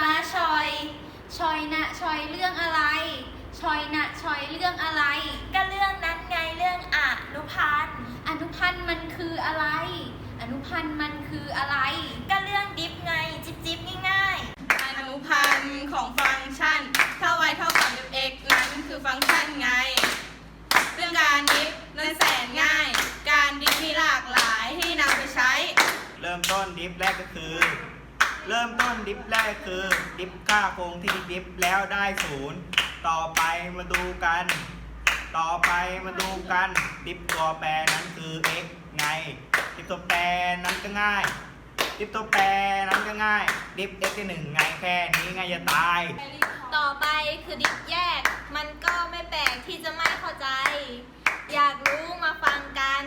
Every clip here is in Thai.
วันนี้เราจะมาชอย ชอยนะชอยเรื่องอะไร ชอยนะชอยเรื่องอะไร ก็เรื่องนั้นไงเรื่องอนุพันธ์อนุพันธ์มันคืออะไร อนุพันธ์มันคืออะไร ก็เรื่องดิฟไงจิบจิบง่ายอนุพันธ์ของฟังก์ชัน เท่า y เท่ากับ f(x) นั้นคือฟังก์ชันไง เรื่องการดิฟนั้นแสนง่าย การดิฟมีหลากหลายให้นำไปใช้ เริ่มต้นดิฟแรกก็คือ เริ่มต้นดิฟแรกคือดิฟค่าคงที่ดิฟแล้วได้ศูนย์ต่อไปมาดูกัน ต่อไปมาดูกัน ดิฟตัวแปรนั้นคือ x ไง ดิฟตัวแปรนั้นก็ง่าย ดิฟตัวแปรนั้นก็ง่าย ดิฟ x ที่หนึ่งไงแค่นี้ไงจะตาย ต่อไปคือดิฟแยก มันก็ไม่แปลกที่จะไม่เข้าใจ อยากรู้มาฟังกัน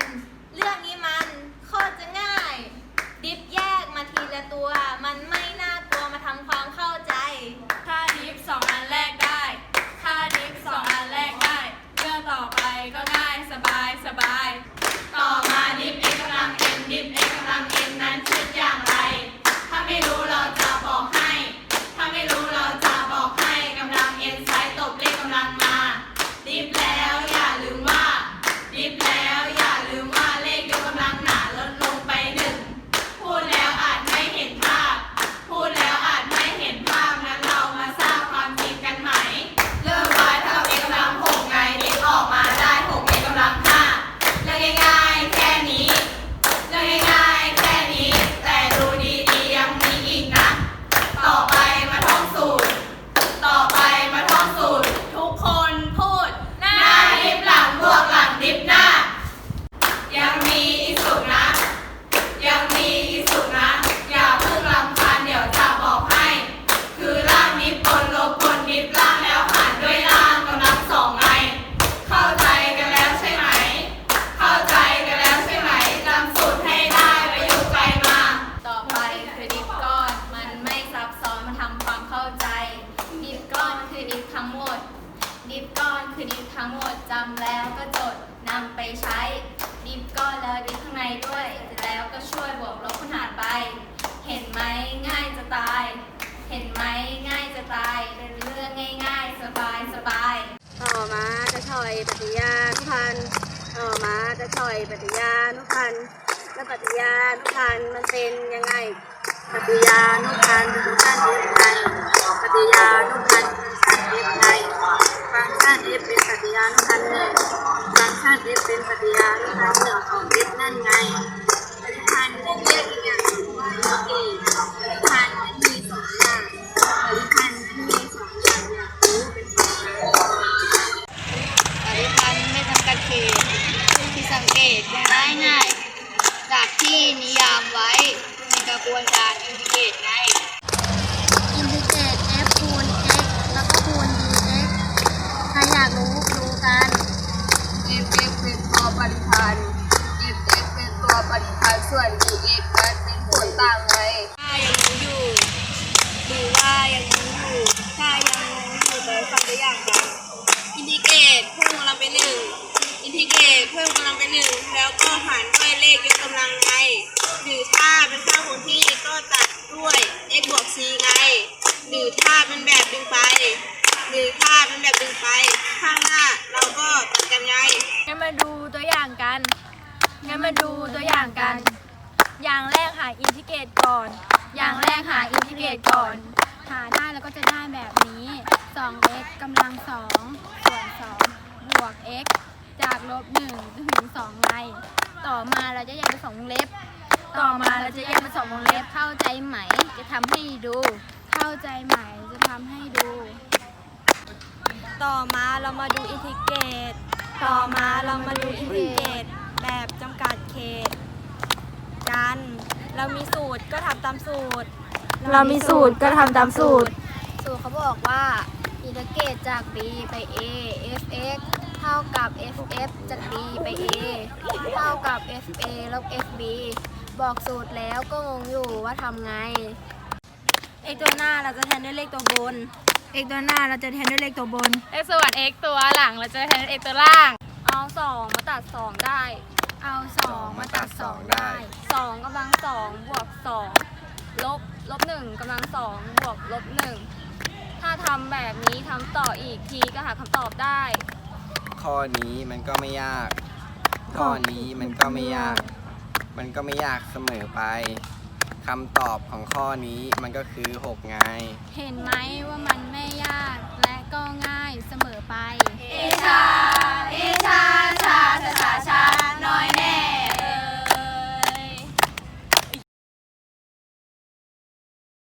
สบายสบายต่อมาจะถอยปฏิญาณุพันธ์ต่อมาจะถอยปฏิญาณุพันธ์และปฏิญาณุพันธ์มันเป็นยังไง ปฏิญาณุพันธ์เป็นฟังก์ชันปฏิญาณุพันธ์เป็นฟังก์ชันฟไงฟังก์ชันเอฟเป็นปฏิญาณุพันธ์หนึ่งฟังก์ชันเอฟเป็นปฏิญาณุพันธ์หนึ่งของเอฟนั่นไง ที่สังเกตกันได้ง่ายจากที่นิยามไว้ในกระบวนการอินทิเกรตไงอินทิเกรต f คูณ x แล้วก็คูณ dx ถ้าอยากรู้ดูกัน f x เป็นตัวปริพันธ์ f x เป็นตัวปริพันธ์ส่วน dx นั้นเป็นผลต่าง งั้นมาดูตัวอย่างกัน งั้นมาดูตัวอย่างกัน อย่างแรกหาอินทิเกรตก่อน อย่างแรกหาอินทิเกรตก่อน หาได้แล้วก็จะได้แบบนี้ 2x กำลัง2ส่วน2บวก x จากลบ1ถึง2ไง ต่อมาเราจะแยกเป็นสองวงเล็บ ต่อมาเราจะแยกเป็นสองวงเล็บ เข้าใจไหม จะทำให้ดู เข้าใจไหมจะทำให้ดู ต่อมาเรามาดูอินทิเกรต ต่อมาเรามาดูอินทิเกรตแบบจำกัดเขต กัน เรามีสูตรก็ทำตามสูตร เรามีสูตรก็ทำตามสูตร สูตรเขาบอกว่า อินทิเกรตจาก b ไป a fx เท่ากับ ff จาก b ไป a เท่ากับ fa ลบ fb บอกสูตรแล้วก็งงอยู่ว่าทำไง x ตัวหน้าเราจะแทนด้วยเลขตัวบน x ตัวหน้าเราจะแทนด้วยเลขตัวบน x ส่วน x ตัวหลังเราจะแทน x ตัวล่าง เอาสองมาตัดสองได้เอา2มาตัด2ได้สองกำลังสองบวกสองลบลบหนึ่งกำลังสองบวกลบหนึ่งถ้าทำแบบนี้ทำต่ออีกทีก็หาคำตอบได้ ข้อนี้มันก็ไม่ยาก ข้อนี้มันก็ไม่ยาก มันก็ไม่ยากเสมอไป คำตอบของข้อนี้มันก็คือ 6 ไง เห็นไหมว่ามันไม่ยากและก็ง่ายเสมอไป